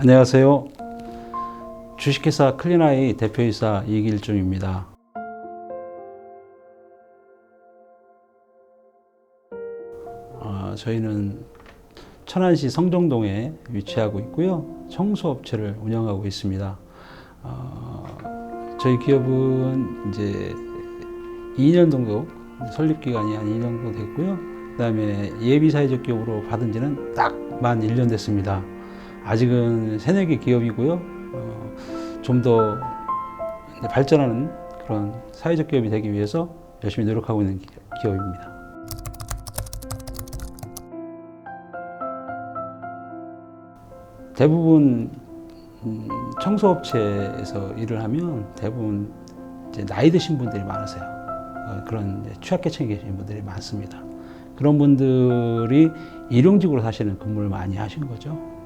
안녕하세요. 주식회사 클린아이 대표이사 이길중입니다. 아, 저희는 천안시 성정동에 위치하고 있고요. 청소업체를 운영하고 있습니다. 어, 저희 기업은 이제 2년 정도 설립 기간이 한 2년 정도 됐고요. 그다음에 예비 사회적 기업으로 받은 지는 딱 만 1년 됐습니다. 아직은 새내기 기업이고요. 어, 좀더 발전하는 그런 사회적 기업이 되기 위해서 열심히 노력하고 있는 기- 기업입니다. 대부분 음, 청소업체에서 일을 하면 대부분 나이 드신 분들이 많으세요. 어, 그런 취약계층에 계신 분들이 많습니다. 그런 분들이 일용직으로 사실은 근무를 많이 하신 거죠.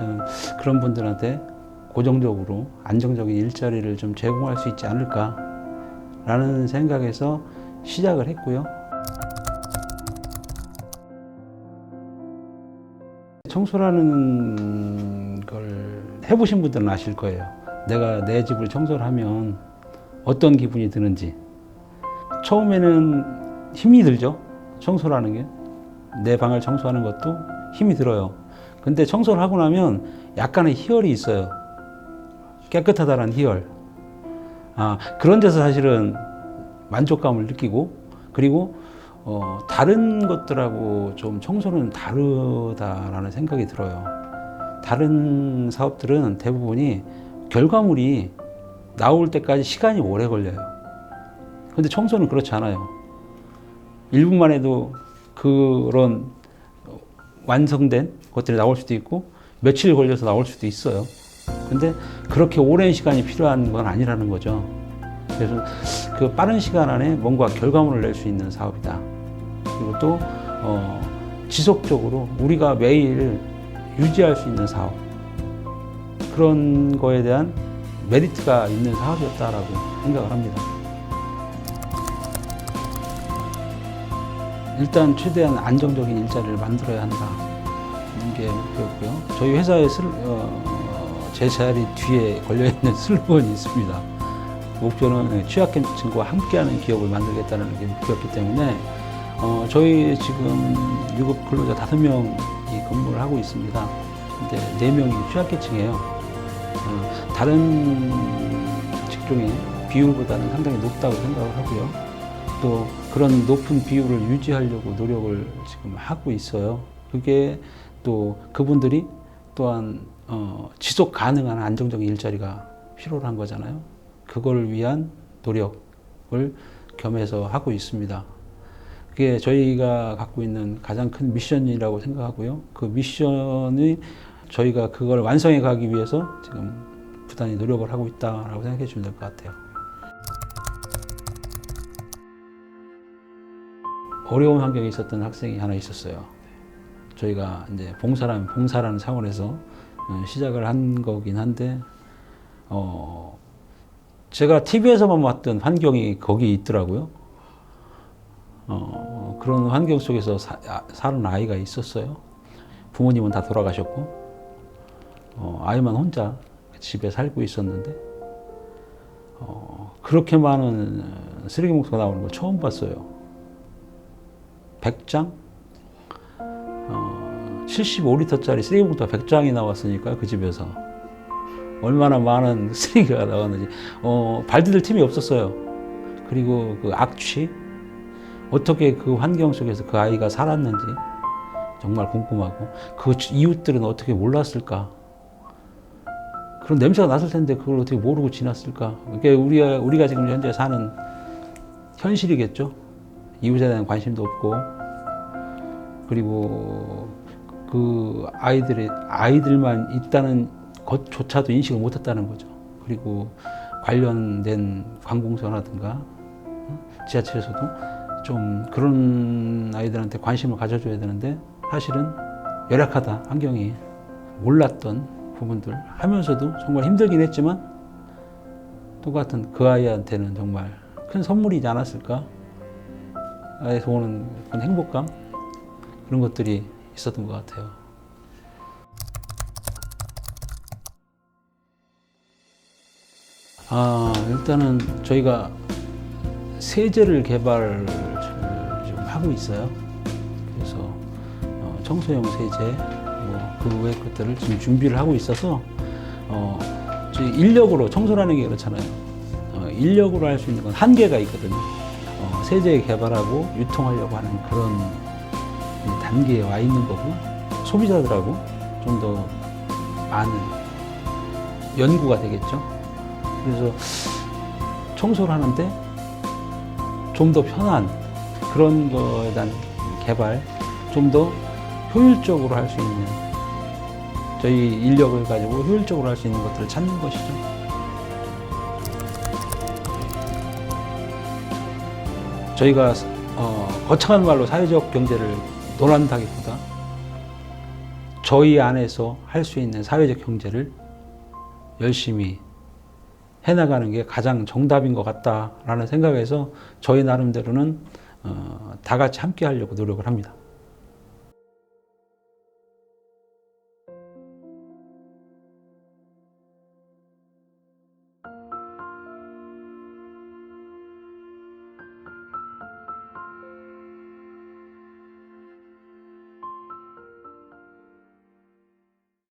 어, 그런 분들한테 고정적으로 안정적인 일자리를 좀 제공할 수 있지 않을까라는 생각에서 시작을 했고요. 청소라는 걸 해보신 분들은 아실 거예요. 내가 내 집을 청소를 하면 어떤 기분이 드는지. 처음에는 힘이 들죠. 청소라는 게. 내 방을 청소하는 것도 힘이 들어요. 근데 청소를 하고 나면 약간의 희열이 있어요. 깨끗하다는 희열. 아, 그런 데서 사실은 만족감을 느끼고, 그리고, 어, 다른 것들하고 좀 청소는 다르다라는 생각이 들어요. 다른 사업들은 대부분이 결과물이 나올 때까지 시간이 오래 걸려요. 근데 청소는 그렇지 않아요. 1분만 해도 그런 완성된 것들이 나올 수도 있고 며칠 걸려서 나올 수도 있어요. 근데 그렇게 오랜 시간이 필요한 건 아니라는 거죠. 그래서 그 빠른 시간 안에 뭔가 결과물을 낼 수 있는 사업이다. 그리고 또 어, 지속적으로 우리가 매일 유지할 수 있는 사업 그런 거에 대한 메리트가 있는 사업이었다라고 생각을 합니다. 일단 최대한 안정적인 일자리를 만들어야 한다. 이게 목표였고요. 저희 회사의 슬, 어, 제 자리 뒤에 걸려있는 슬로건이 있습니다. 목표는 취약계층과 함께하는 기업을 만들겠다는 게 목표였기 때문에 어, 저희 지금 유급 근로자 다섯 명이 근무를 하고 있습니다. 근데 네 명이 취약계층이에요. 어, 다른 직종의 비율보다는 상당히 높다고 생각을 하고요. 또 그런 높은 비율을 유지하려고 노력을 지금 하고 있어요. 그게 또 그분들이 또한 어, 지속 가능한 안정적인 일자리가 필요한 거잖아요. 그걸 위한 노력을 겸해서 하고 있습니다. 그게 저희가 갖고 있는 가장 큰 미션이라고 생각하고요. 그 미션이 저희가 그걸 완성해 가기 위해서 지금 부단히 노력을 하고 있다라고 생각해 주면 될 것 같아요. 어려운 환경에 있었던 학생이 하나 있었어요. 저희가 이제 봉사라는 봉사라는 차원에서 어, 시작을 한 거긴 한데 어 제가 TV에서만 봤던 환경이 거기 있더라고요. 어 그런 환경 속에서 사, 아, 사는 아이가 있었어요. 부모님은 다 돌아가셨고 어, 아이만 혼자 집에 살고 있었는데 어, 그렇게 많은 쓰레기 봉투가 나오는 걸 처음 봤어요. 100장? 어, 75리터짜리 쓰레기 봉투가 100장이 나왔으니까 그 집에서 얼마나 많은 쓰레기가 나왔는지 어, 발디딜 틈이 없었어요. 그리고 그 악취 어떻게 그 환경 속에서 그 아이가 살았는지 정말 궁금하고 그 이웃들은 어떻게 몰랐을까? 그런 냄새가 났을 텐데 그걸 어떻게 모르고 지났을까? 그게 우리가 우리가 지금 현재 사는 현실이겠죠. 이웃에 대한 관심도 없고 그리고 그 아이들의 아이들만 있다는 것조차도 인식을 못했다는 거죠. 그리고 관련된 관공서라든가 지하철에서도 좀 그런 아이들한테 관심을 가져줘야 되는데 사실은 열악하다 환경이 몰랐던 부분들 하면서도 정말 힘들긴 했지만 똑같은 그 아이한테는 정말 큰 선물이지 않았을까? 에서 오는 행복감 그런 것들이 있었던 것 같아요. 아, 일단은 저희가 세제를 개발을 좀 하고 있어요. 그래서 어, 청소용 세제, 뭐 그 외 것들을 지금 준비를 하고 있어서 어, 저희 인력으로 청소라는 게 그렇잖아요. 어, 인력으로 할 수 있는 건 한계가 있거든요. 어, 세제 개발하고 유통하려고 하는 그런 이 단계에 와 있는 거고 소비자들하고 좀 더 많은 연구가 되겠죠. 그래서 청소를 하는데 좀 더 편한 그런 거에 대한 개발, 좀 더 효율적으로 할 수 있는 저희 인력을 가지고 효율적으로 할 수 있는 것들을 찾는 것이죠. 저희가 어, 거창한 말로 사회적 경제를 논한다기보다 저희 안에서 할 수 있는 사회적 경제를 열심히 해나가는 게 가장 정답인 것 같다라는 생각에서 저희 나름대로는 어, 다 같이 함께 하려고 노력을 합니다.